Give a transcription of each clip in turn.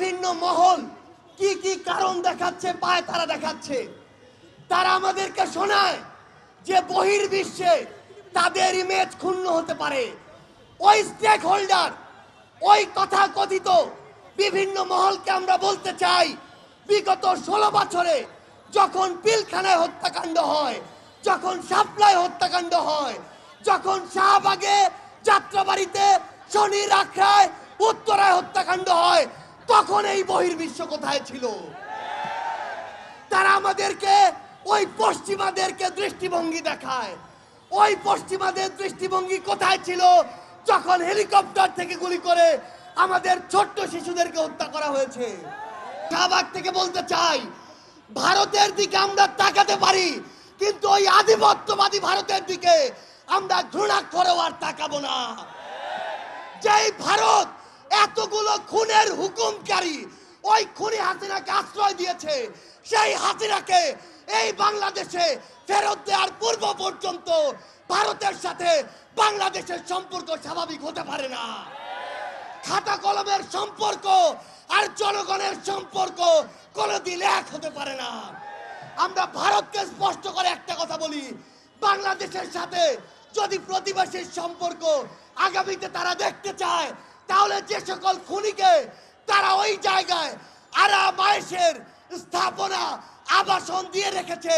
বিভিন্ন মহল কি কি কারণ দেখাচ্ছে, পায় তারা দেখাচ্ছে। তারা আমাদেরকে শোনায় যে বহির্বিশ্বে তাদের ইমেজ ক্ষুণ্ণ হতে পারে। ওই স্টেক হোল্ডার ওই কথা কথিত বিভিন্ন মহলকে আমরা বলতে চাই, বিগত ষোলো বছরে যখন পিলখানায় হত্যাকাণ্ড হয়, যখন সাপ্লাই হত্যাকাণ্ড হয়, যখন শাহবাগে যাত্রাবাড়িতে শনির আখড়ায় উত্তরায় হত্যাকাণ্ড হয় তখন এই বহির্বিশ্ব কোথায় ছিল? তারা আমাদেরকে, ওই পশ্চিমাদেরকে দৃষ্টিভঙ্গি দেখায়। ওই পশ্চিমাদের দৃষ্টিভঙ্গি কোথায় ছিল? যখন হেলিকপ্টার থেকে গুলি করে আমাদের ছোট্ট শিশুদেরকে হত্যা করা হয়েছে। শাহবাগ থেকে বলতে চাই, ভারতের দিকে আমরা তাকাতে পারি, কিন্তু ওই আধিপত্যবাদী ভারতের দিকে আমরা ঘৃণা করেও আর তাকাবো না। যেই ভারত এতগুলো খুনের হুকুমকারী ওই খুনি হাসিনাকে আশ্রয় দিয়েছে। সেই হাসিনাকে এই বাংলাদেশে ফেরত দেওয়ার পূর্ব পর্যন্ত ভারতের সাথে বাংলাদেশের সম্পর্ক স্বাভাবিক হতে পারে না। খাতা কলমের সম্পর্ক আর জনগণের সম্পর্ক কোনোদিন এক হতে পারে না। আমরা ভারতকে স্পষ্ট করে একটা কথা বলি, বাংলাদেশের সাথে যদি প্রতিবেশীর সম্পর্ক আগামীতে তারা দেখতে চায় তাহলে যে সকল খুনিকে তারা ওই জায়গায় আরামায়েশের স্থাপনা আবাসন দিয়ে রেখেছে,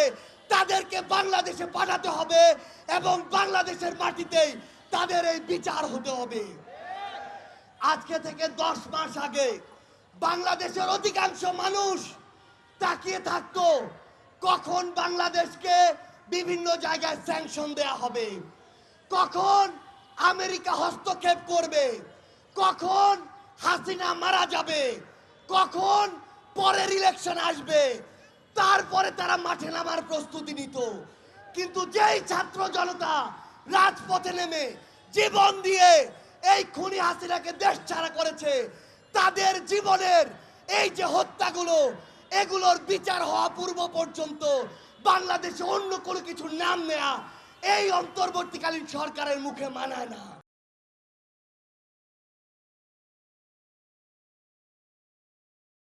তাদেরকে বাংলাদেশে পাঠাতে হবে এবং বাংলাদেশের মাটিতেই তাদের এই বিচার হতে হবে। আজকে থেকে দশ মাস আগে বাংলাদেশের অধিকাংশ মানুষ তাকিয়ে থাকতো, কখন বাংলাদেশকে বিভিন্ন জায়গায় স্যাংশন দেয়া হবে, কখন আমেরিকা হস্তক্ষেপ করবে কখন হাসিনা মারা যাবে? কখন পরের ইলেকশন আসবে? তারপরে তারা মাঠে নামার প্রস্তুতি নিত। কিন্তু যেই ছাত্র জনতা রাজপথে নেমে জীবন দিয়ে এই খুনি হাসিনাকে দেশ ছাড়া করেছে, তাদের জীবনের এই যে হত্যাগুলো, এগুলোর বিচার হওয়া পূর্ব পর্যন্ত বাংলাদেশে অন্য কোনো কিছুর নাম নেয়া এই অন্তর্বর্তীকালীন সরকারের মুখে মানায় না।